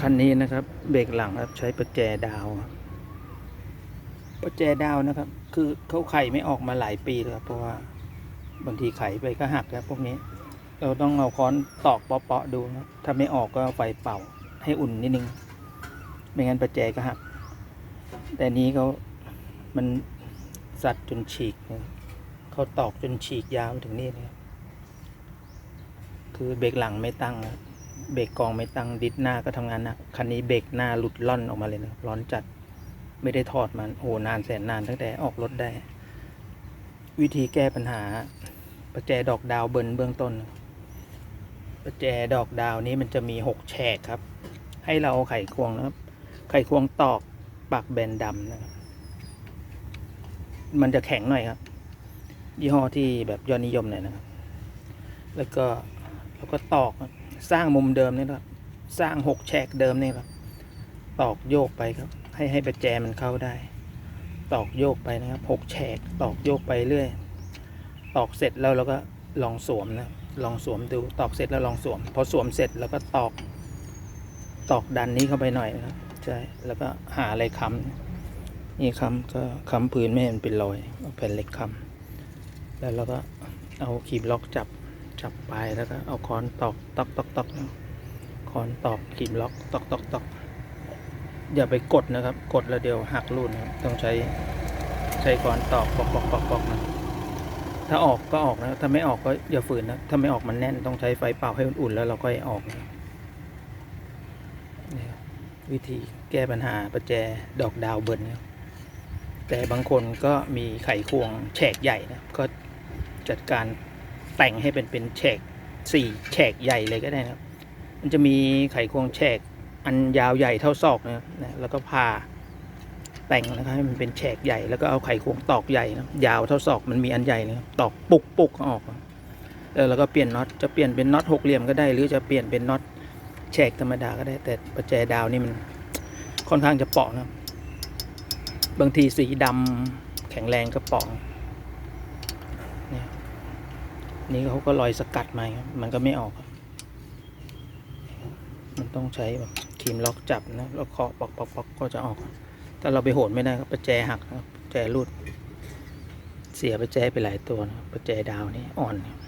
คันนี้นะครับ เบรกหลังครับ ใช้ประแจดาวประแจดาวนะครับ คือเขาไขไม่ออกมาหลายปีแล้วครับเพราะว่าบางทีไขไปก็หักครับพวกนี้ เราต้องเอาค้อนตอกเปาะๆดูนะถ้าไม่ออกก็ไฟเป่าให้อุ่นนิดนึง ไม่งั้นประแจก็หัก แต่นี้เขามันสัดจนฉีกนะเขาตอกจนฉีกยาวถึงนี่นะครับคือเบรกหลังไม่ตั้งนะ เบรกกองไม่ตั้งดิสหน้าก็ทำงานหนักคันนี้เบรกหน้าหลุดล่อนออกมาเลยนะร้อนจัดไม่ได้ถอดมันโอ้นานแสนนานตั้งแต่ออกรถได้ วิธีแก้ปัญหา ประแจดอกดาวเบิร์นเบื้องต้น ประแจดอกดาวนี้มันจะมีหกแฉกครับ ให้เราเอาไขควงนะครับ ไขควงตอกปากแบนดำนะครับมันจะแข็งหน่อยครับ ยี่ห้อที่แบบยอดนิยมหน่อยนะครับ แล้วก็แล้วก็ตอก สร้างมุมเดิมนี่ครับ สร้างหกแฉกเดิมนี่ครับตอกโยกไปครับ ให้ให้ประแจมันเข้าได้ ตอกโยกไปนะครับหกแฉกตอกโยกไปเรื่อย ตอกเสร็จแล้วเราก็ลองสวมนะลองสวมดูตอกเสร็จแล้วลองสวม พอสวมเสร็จแล้วก็ตอก ตอกดันนี้เข้าไปหน่อยนะครับใช่แล้วก็หาอะไรค้ำนี่ค้ำก็ค้ำพื้นไม่ให้มันเป็นรอยเอาแผ่นเหล็กค้ำแล้วเราก็เอาคีบล็อกจับ จับปลายแล้วก็เอาค้อนตอกตอกตอกตอกค้อนตอกขีมล็อกตอกตอกตอกอย่าไปกดนะครับ กดแล้วเดี๋ยวหักรูดนะครับต้องใช้ใช้ค้อนตอกปอกปอกปอกปอกนะถ้าออกก็ออกนะถ้าไม่ออกก็อย่าฝืนนะถ้าไม่ออกมันแน่นต้องใช้ไฟเป่าให้อุ่นๆแล้วเราก็ให้ออกนะนี่ครับวิธีแก้ปัญหาประแจดอกดาวเบิร์นนะแต่บางคนก็มีไขควงแฉกใหญ่นะก็จัดการ แต่งให้เป็นเป็นแฉกสี่แฉกใหญ่เลยก็ได้นะครับ มันจะมีไขควงแฉกอันยาวใหญ่เท่าศอกนะครับนะแล้วก็พาแต่งนะครับให้มันเป็นแฉกใหญ่แล้วก็เอาไขควงตอกใหญ่นะยาวเท่าศอกมันมีอันใหญ่นะครับตอกปุกปุกออกนะเออแล้วก็เปลี่ยนน็อตจะเปลี่ยนเป็นน็อตหกเหลี่ยมก็ได้ หรือจะเปลี่ยนเป็นน็อตแฉกธรรมดาก็ได้ แต่ประแจดาวนี่มันค่อนข้างจะเปาะนะครับบางทีสีดำแข็งแรงก็เปาะนี่ นี่เขาก็ลอยสกัดมาครับมันก็ไม่ออก มันต้องใช้แบบครีมล็อกจับนะแล้วเคาะปอกปอกปอกก็จะออกถ้าเราไปโหนไม่ได้ครับประแจหักนะครับประแจรูด เสียประแจไปหลายตัวนะประแจดาวนี่อ่อนครับ